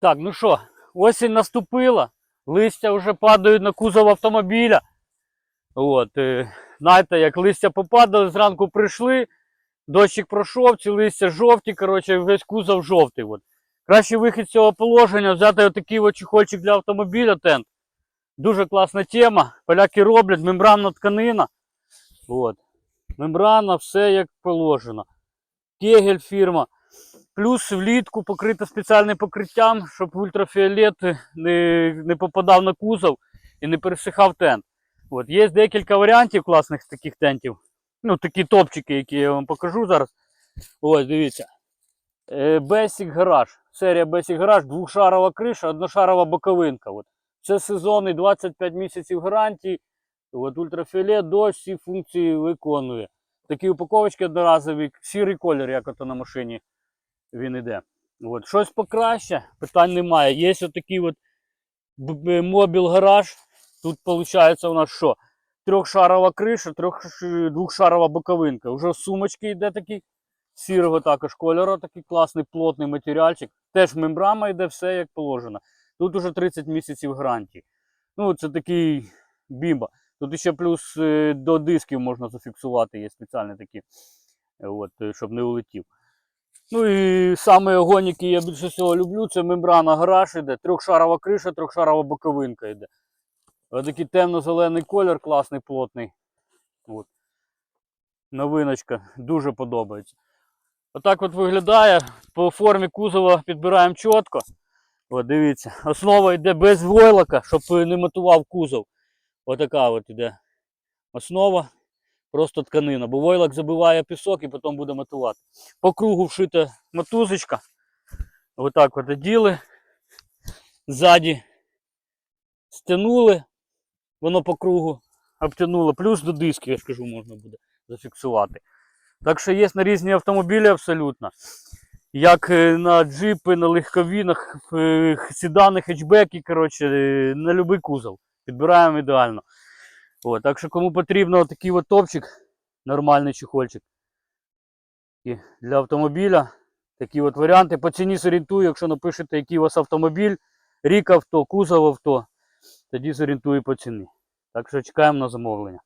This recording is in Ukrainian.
Так, ну що, осінь наступила, листя вже падають на кузов автомобіля. От, е, знаєте, як листя попадали, зранку прийшли, дощик пройшов, ці листя жовті, коротше, весь кузов жовтий. От. Кращий вихід з цього положення взяти отакий от чехольчик для автомобіля тент. Дуже класна тема. Поляки роблять, мембранна тканина. От. Мембрана, все як положено. Кегель фірма. Плюс влітку покрита спеціальним покриттям, щоб ультрафіолет не, не попадав на кузов і не пересихав тент. От, є декілька варіантів класних таких тентів. Ну, такі топчики, які я вам покажу зараз. Ось, дивіться. Е, Basic Garage. Серія Basic Garage, двохшарова криша, одношарова боковинка. От. Це сезонний 25 місяців гарантії. От ультрафіолет, дощ, всі функції виконує. Такі упаковочки одноразові, сірий колір, як ото на машині він іде. От. Щось покраще, питань немає. Є отакий от б- б- мобіл гараж. Тут виходить у нас що? Трьохшарова криша, трьох, двохшарова боковинка. Уже сумочки йде такий сірого також кольору, такий класний плотний матеріальчик. Теж мембрана йде все як положено. Тут уже 30 місяців гарантії. Ну, це такий бімба. Тут ще плюс е, до дисків можна зафіксувати, є спеціальні такі, е, от, е, щоб не улетів. Ну і саме огонь, який я більше всього люблю, це мембрана гараж іде, трьохшарова криша, трьохшарова боковинка йде. Ось такий темно-зелений колір, класний, плотний. От. Новиночка, дуже подобається. Отак от виглядає. По формі кузова підбираємо чітко. От дивіться. Основа йде без войлока, щоб не матував кузов. Отака от іде основа. Просто тканина. Бо войлок забиває пісок і потім буде матувати. По кругу вшита мотузочка. Отак от оділи. Ззаді стягнули. Воно по кругу обтянуло. Плюс до дисків, я ж кажу, можна буде зафіксувати. Так що є на різні автомобілі абсолютно. Як е, на джипи, на легкові, на х- е, седани, хетчбеки, коротше, е, на будь-який кузов. Підбираємо ідеально. От, так що кому потрібно такий от топчик, нормальний чехольчик. І для автомобіля такі от варіанти. По ціні зорієнтую, якщо напишете, який у вас автомобіль, рік авто, кузов авто, тоді зорієнтую по ціні. Так що чекаємо на замовлення.